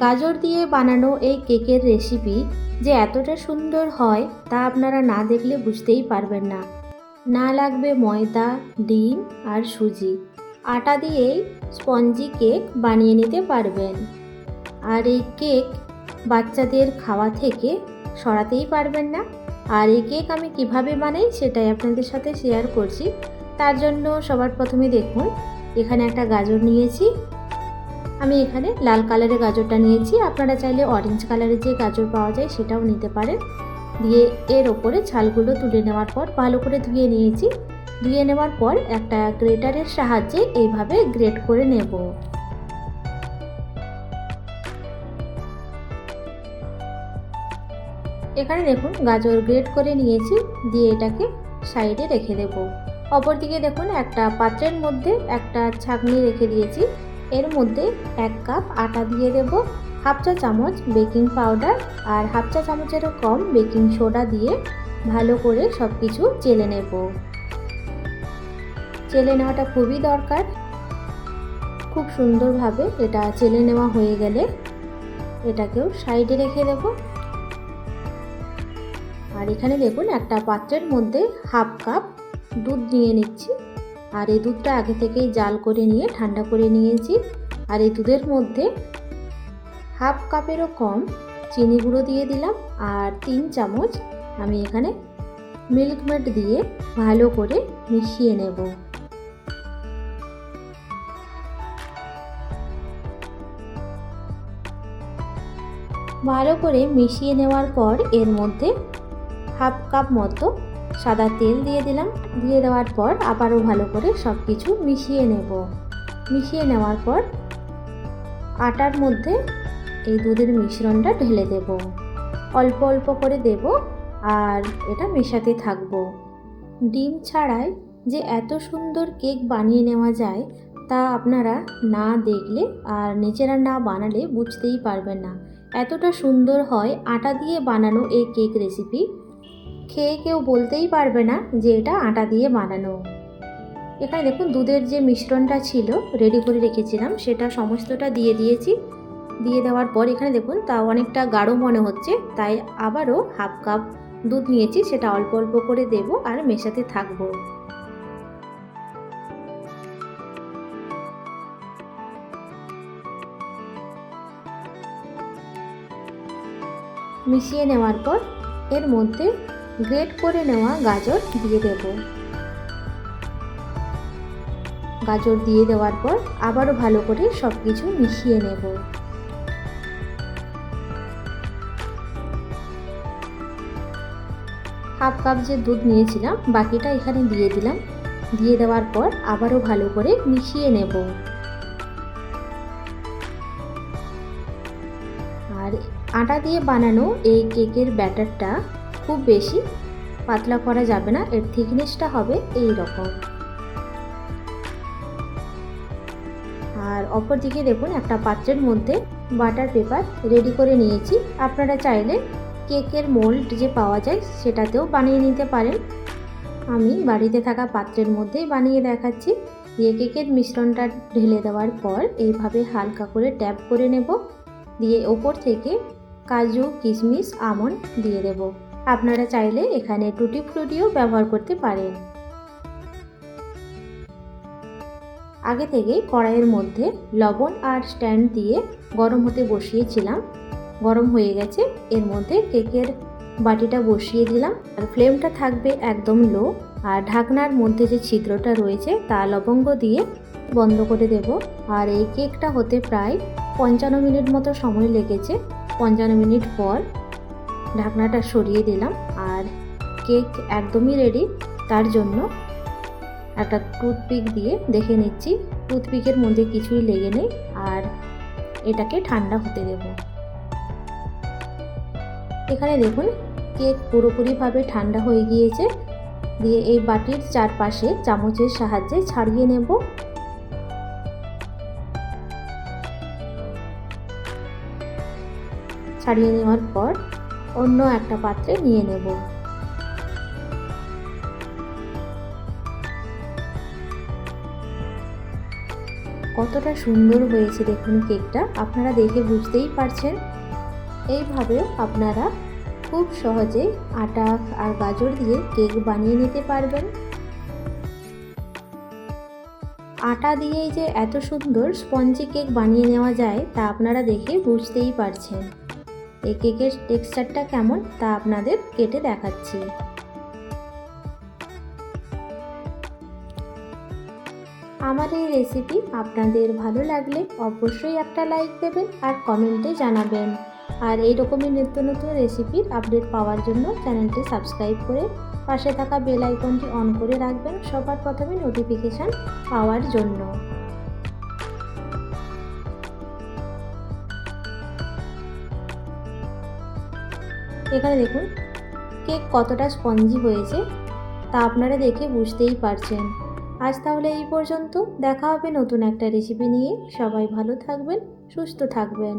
গাজর দিয়ে বানানো এই কেকের রেসিপি যে এতটা সুন্দর হয় তা আপনারা না দেখলে বুঝতেই পারবেন না। না লাগবে ময়দা, ডিম আর সুজি। আটা দিয়েই স্পঞ্জি কেক বানিয়ে নিতে পারবেন। আর এই কেক বাচ্চাদের খাওয়া থেকে সরাতেই পারবেন না। আর এই কেক আমি কীভাবে বানাই সেটাই আপনাদের সাথে শেয়ার করছি। তার জন্য সবার প্রথমে দেখুন, এখানে একটা গাজর নিয়েছি। আমি এখানে লাল কালারের গাজরটা নিয়েছি। আপনারা চাইলে অরেঞ্জ কালারের যে গাজর পাওয়া যায় সেটাও নিতে পারেন। দিয়ে এর ওপরে ছালগুলো তুলে নেওয়ার পর ভালো করে ধুয়ে নিয়েছি। ধুয়ে নেওয়ার পর একটা গ্রেটারের সাহায্যে এইভাবে গ্রেট করে নেব। এখানে দেখুন গাজর গ্রেট করে নিয়েছি। দিয়ে এটাকে সাইডে রেখে দেব। অপরদিকে দেখুন একটা পাত্রের মধ্যে একটা ছাঁকনি রেখে দিয়েছি। এর মধ্যে এক কাপ আটা দিয়ে দেব, হাফ চা চামচ বেকিং পাউডার আর হাফ চা চামচেরও কম বেকিং সোডা দিয়ে ভালো করে সব কিছু চেলে নেব। চেলে নেওয়াটা খুবই দরকার। খুব সুন্দরভাবে এটা চেলে নেওয়া হয়ে গেলে এটাকেও সাইডে রেখে দেব। আর এখানে দেখুন একটা পাত্রের মধ্যে হাফ কাপ দুধ নিয়ে নিচ্ছি। আর এই দুধটা আগে থেকেই জাল করে নিয়ে ঠান্ডা করে নিয়েছি। আর এই দুধের মধ্যে হাফ কাপেরও কম চিনি গুঁড়ো দিয়ে দিলাম আর তিন চামচ আমি এখানে মিল্ক মেড দিয়ে ভালো করে মিশিয়ে নেব। ভালো করে মিশিয়ে নেওয়ার পর এর মধ্যে হাফ কাপ মতো সাদা তেল দিয়ে দিলাম। দিয়ে দেওয়ার পর আবারও ভালো করে সব কিছু মিশিয়ে নেব। মিশিয়ে নেওয়ার পর আটার মধ্যে এই দুধের মিশ্রণটা ঢেলে দেব। অল্প অল্প করে দেব আর এটা মেশাতে থাকব। ডিম ছাড়াই যে এত সুন্দর কেক বানিয়ে নেওয়া যায় তা আপনারা না দেখলে আর নিজেরা না বানালে বুঝতেই পারবেন না। এতটা সুন্দর হয় আটা দিয়ে বানানো এই কেক রেসিপি খেয়ে কেউ বলতেই পারবে না যে এটা আটা দিয়ে বানানো। এখানে দেখুন দুধের যে মিশ্রণটা ছিল রেডি করে রেখেছিলাম, সেটা সমস্তটা দিয়ে দিয়েছি। দিয়ে দেওয়ার পর এখানে দেখুন তা অনেকটা গাঢ় মনে হচ্ছে, তাই আবারও হাফ কাপ দুধ নিয়েছি, সেটা অল্প অল্প করে দেব আর মেশাতে থাকব। মিশিয়ে নেওয়ার পর এর মধ্যে গ্রেট করে নেওয়া গাজর দিয়ে দেব। গাজর দিয়ে দেওয়ার পর আবারও ভালো করে সব কিছু মিশিয়ে নেব। হাফ কাপ যে দুধ নিয়েছিলাম, বাকিটা এখানে দিয়ে দিলাম। দিয়ে দেওয়ার পর আবারও ভালো করে মিশিয়ে নেব। আর আটা দিয়ে বানানো এই কেকের ব্যাটারটা খুব বেশি পাতলা করা যাবে না, এর থিকনেসটা হবে এই রকম আর অপর দিকে দেখুন, একটা পাত্রের মধ্যে বাটার পেপার রেডি করে নিয়েছি। আপনারা চাইলে কেকের মোল্ড যে পাওয়া যায় সেটাতেও বানিয়ে নিতে পারেন। আমি বাড়িতে থাকা পাত্রের মধ্যেই বানিয়ে দেখাচ্ছি। দিয়ে কেকের মিশ্রণটা ঢেলে দেওয়ার পর এইভাবে হালকা করে ট্যাপ করে নেব। দিয়ে ওপর থেকে কাজু, কিশমিশ, আমন্ড দিয়ে দেব। আপনারা চাইলে এখানে টুটি ফ্রুটিও ব্যবহার করতে পারেন। আগে থেকেই কড়াইয়ের মধ্যে লবণ আর স্ট্যান্ড দিয়ে গরম হতে বসিয়েছিলাম। গরম হয়ে গেছে, এর মধ্যে কেকের বাটিটা বসিয়ে দিলাম। আর ফ্লেমটা থাকবে একদম লো, আর ঢাকনার মধ্যে যে ছিদ্রটা রয়েছে তা লবঙ্গ দিয়ে বন্ধ করে দেব। আর এই কেকটা হতে প্রায় পঞ্চান্ন মিনিট মতো সময় লেগেছে। পঞ্চান্ন মিনিট পর ঢাকনাটা সরিয়ে দিলাম আর কেক একদমই রেডি তার জন্য একটা টুথপিক দিয়ে দেখে নিচ্ছি। টুথপিকের মধ্যে কিছুই লেগে নেই আর এটাকে ঠান্ডা হতে দেব। এখানে দেখুন, কেক পুরোপুরিভাবে ঠান্ডা হয়ে গিয়েছে। দিয়ে এই বাটির চারপাশে চামচের সাহায্যে ছাড়িয়ে নেব। ছাড়িয়ে নেওয়ার পর অন্য একটা পাত্রে নিয়ে নেব। কতটা সুন্দর হয়েছে দেখুন কেকটা, আপনারা দেখে বুঝতেই পারছেন। এইভাবে আপনারা খুব সহজে আটা আর গাজর দিয়ে কেক বানিয়ে নিতে পারবেন। আটা দিয়েই যে এত সুন্দর স্পঞ্জি কেক বানিয়ে নেওয়া যায় তা আপনারা দেখে বুঝতেই পারছেন। এই কেকের টেক্সচারটা কেমন তা আপনাদের কেটে দেখাচ্ছি। আমার এই রেসিপি আপনাদের ভালো লাগলে অবশ্যই একটা লাইক দেবেন আর কমেন্টে জানাবেন। আর এই রকমই নিত্য নতুন রেসিপির আপডেট পাওয়ার জন্য চ্যানেলটি সাবস্ক্রাইব করে পাশে থাকা বেল আইকনটি অন করে রাখবেন সবার প্রথমে নোটিফিকেশান পাওয়ার জন্য। এখানে দেখুন, কেক কতটা স্পঞ্জি হয়েছে, তা আপনারা দেখে বুঝতেই পারছেন। আজ তাহলে এই পর্যন্ত, দেখা হবে নতুন একটা রেসিপি নিয়ে। সবাই ভালো থাকবেন, সুস্থ থাকবেন।